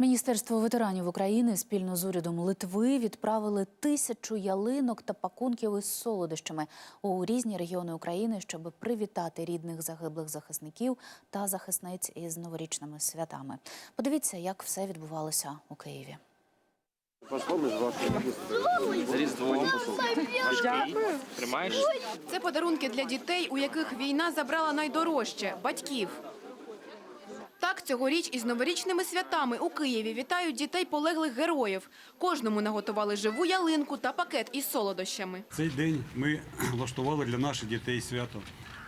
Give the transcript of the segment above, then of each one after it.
Міністерство ветеранів України спільно з урядом Литви відправили тисячу ялинок та пакунків із солодощами у різні регіони України, щоб привітати рідних загиблих захисників та захисниць із новорічними святами. Подивіться, як все відбувалося у Києві. Тримаєш? Це подарунки для дітей, у яких війна забрала найдорожче батьків. Так, цьогоріч із новорічними святами у Києві вітають дітей полеглих героїв. Кожному наготували живу ялинку та пакет із солодощами. Цей день ми влаштували для наших дітей свято,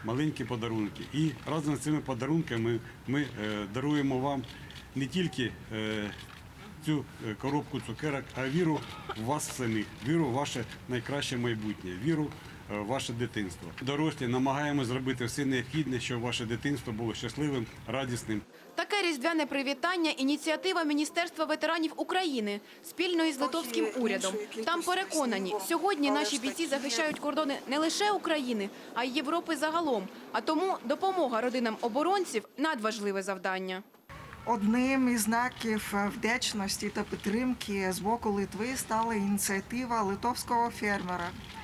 маленькі подарунки. І разом з цими подарунками ми е, даруємо вам не тільки е, цю е, коробку цукерок, а віру в вас самих, віру в ваше найкраще майбутнє, віру ваше дитинство. Дорослі намагаємося зробити все необхідне, щоб ваше дитинство було щасливим, радісним. Таке різдвяне привітання – ініціатива Міністерства ветеранів України спільно із литовським урядом. Там переконані, сьогодні наші бійці захищають кордони не лише України, а й Європи загалом. А тому допомога родинам оборонців – надважливе завдання. Одним із знаків е, вдячності та підтримки з боку Литви стала ініціатива литовського фермера е,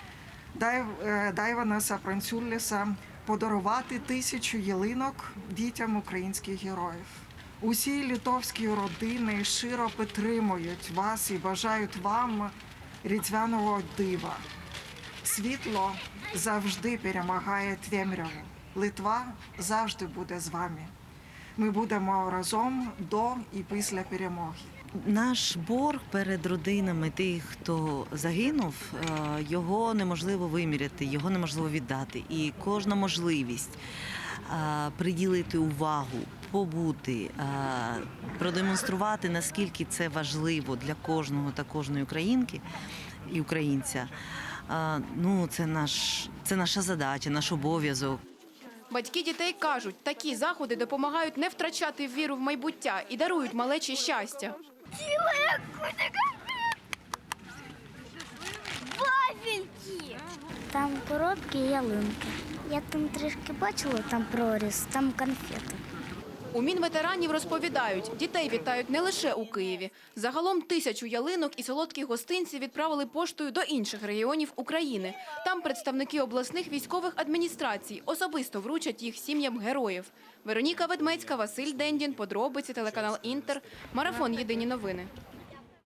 Дайванаса Пранцюліса подарувати тисячу ялинок дітям українських героїв. Усі литовські родини щиро підтримують вас і бажають вам різдвяного дива. Світло завжди перемагає темряву. Литва завжди буде з вами. Ми будемо разом до і після перемоги. Наш борг перед родинами тих, хто загинув, е, його неможливо виміряти, його неможливо віддати. І кожна можливість е, приділити увагу, побути, е, продемонструвати, наскільки це важливо для кожного та кожної українки і українця. Ну, це наш це наша задача, наш обов'язок. Батьки дітей кажуть, такі заходи допомагають не втрачати віру в майбуття і дарують малечі щастя. Вафельки! Там коробки і ялинки. Я там трішки бачила, там проріз, там конфети. У Мінветеранів розповідають, дітей вітають не лише у Києві. Загалом тисячу ялинок і солодких гостинців відправили поштою до інших регіонів України. Там представники обласних військових адміністрацій особисто вручать їх сім'ям героїв. Вероніка Ведмецька, Василь Дендін, подробиці, телеканал Інтер, марафон Єдині новини.